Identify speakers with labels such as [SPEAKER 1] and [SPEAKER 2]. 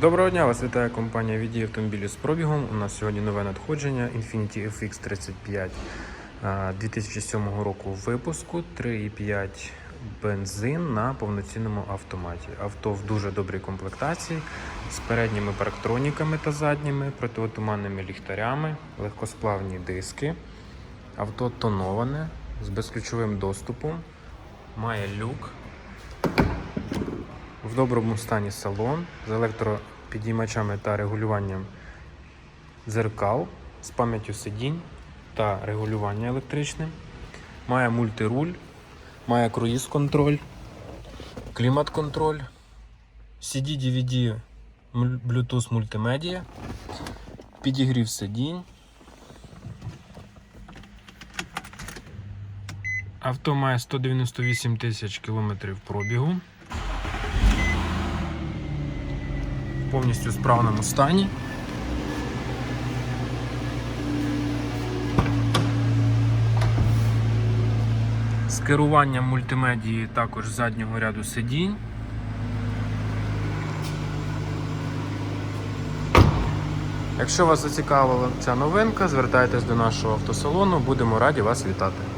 [SPEAKER 1] Доброго дня, вас вітає компанія «Відій автомобілів з пробігом. У нас сьогодні нове надходження Infiniti FX35 2007 року випуску 3,5 бензин на повноцінному автоматі. Авто в дуже добрій комплектації з передніми парктроніками та задніми, протиотуманними ліхтарями, легкосплавні диски. Авто тоноване з безключовим доступом, має люк, в доброму стані салон з електропідіймачами та регулюванням дзеркал з пам'яттю сидінь та регулювання електричним. Має мультируль, має круїз-контроль, клімат-контроль, CD-DVD, муль- Bluetooth мультимедіа, підігрів сидінь. Авто має 198 тисяч кілометрів пробігу. В повністю справному стані. З керуванням мультимедії також заднього ряду сидінь. Якщо вас зацікавила ця новинка, звертайтесь до нашого автосалону, будемо раді вас вітати.